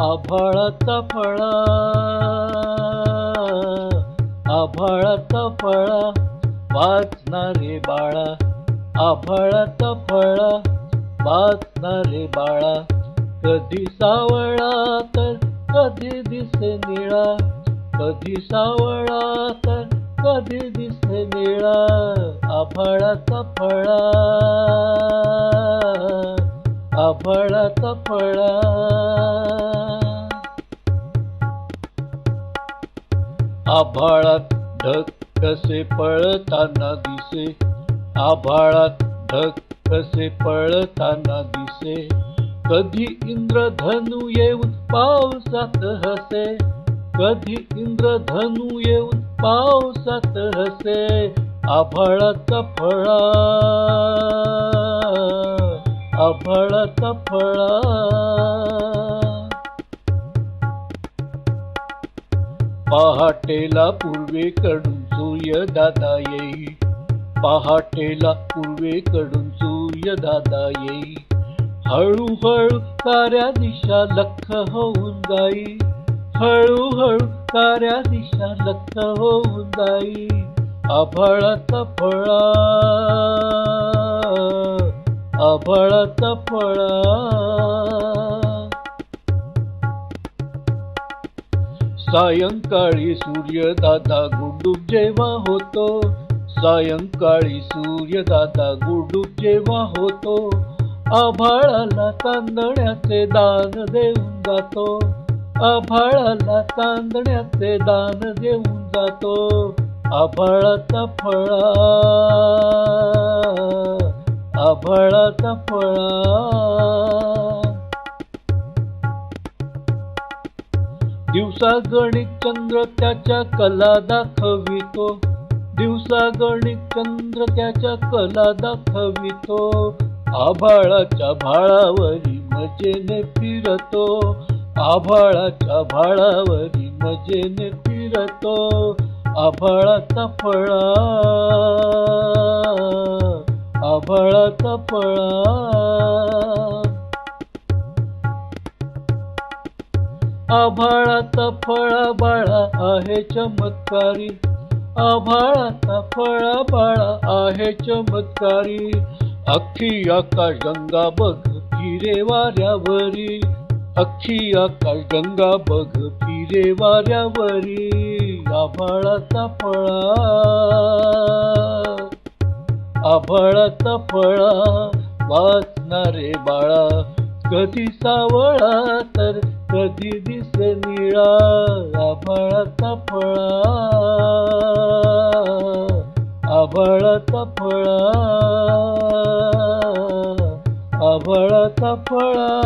आभाळाचा फळा आभाळाचा फळा वाचणारे बाळा आभाळाचा फळा वाचणारे बाळ. कधी सावळा तर कधी दिसे निळा. कधी सावळा तर कधी दिसे निळा. आभाळाचा फळा आभाळाचा फळा. आभाळात ढग कसे पळताना दिसे? आभाळात ढग कसे पळताना दिसे? कधी इंद्रधनु येऊन पावसात हसे? कधी इंद्रधनु येऊन पावसात हसे? आभाळाचा फळा आभाळाचा फळा. पहाटेला पूर्वेकडून सूर्य दादा येई. पहाटेला पूर्वेकडून सूर्य दादा येई. हळूहळू साऱ्या दिशा लख होऊन जाई. हळूहळू साऱ्या दिशा लख होऊन जाई. आभाळाचा फळा. आभाळाचा फळा. सायंकाळी सूर्यदादा गुडूप जेव्हा होतो सायंकाळी सूर्यदादा गुडूप जेव्हा होतो आभाळाला तांदण्याचे दान देऊन जातो आभाळाला तांदण्याचे दान देऊन जातो आभाळाचा फळा आभाळाचा फळा. दिवसा गणित चंद्र त्याच्या कला दाखवितो. दिवसा गणित चंद्र त्याच्या कला दाखवितो. आभाळाच्या भाळावरी मजेने फिरतो. आभाळाच्या भाळावरी मजेने फिरतो. आभाळाचा फळा आभाळाचा फळा. आभाळाचा फळ बाळ आहे चमत्कारी. आभाळाचा फळ बाळ आहे चमत्कारी. अख्खी आकाश गंगा बघ फिरे वाऱ्यावरी. अख्खी आकाश गंगा बघ फिरे वाऱ्यावरी. आभाळाचा फळा. आभाळाचा फळा वाचणारे बाळा. कधी सावळा तर कधी दिसे निळा आभाळाचा फळा. आभाळाचा फळा. आभाळाचा फळा.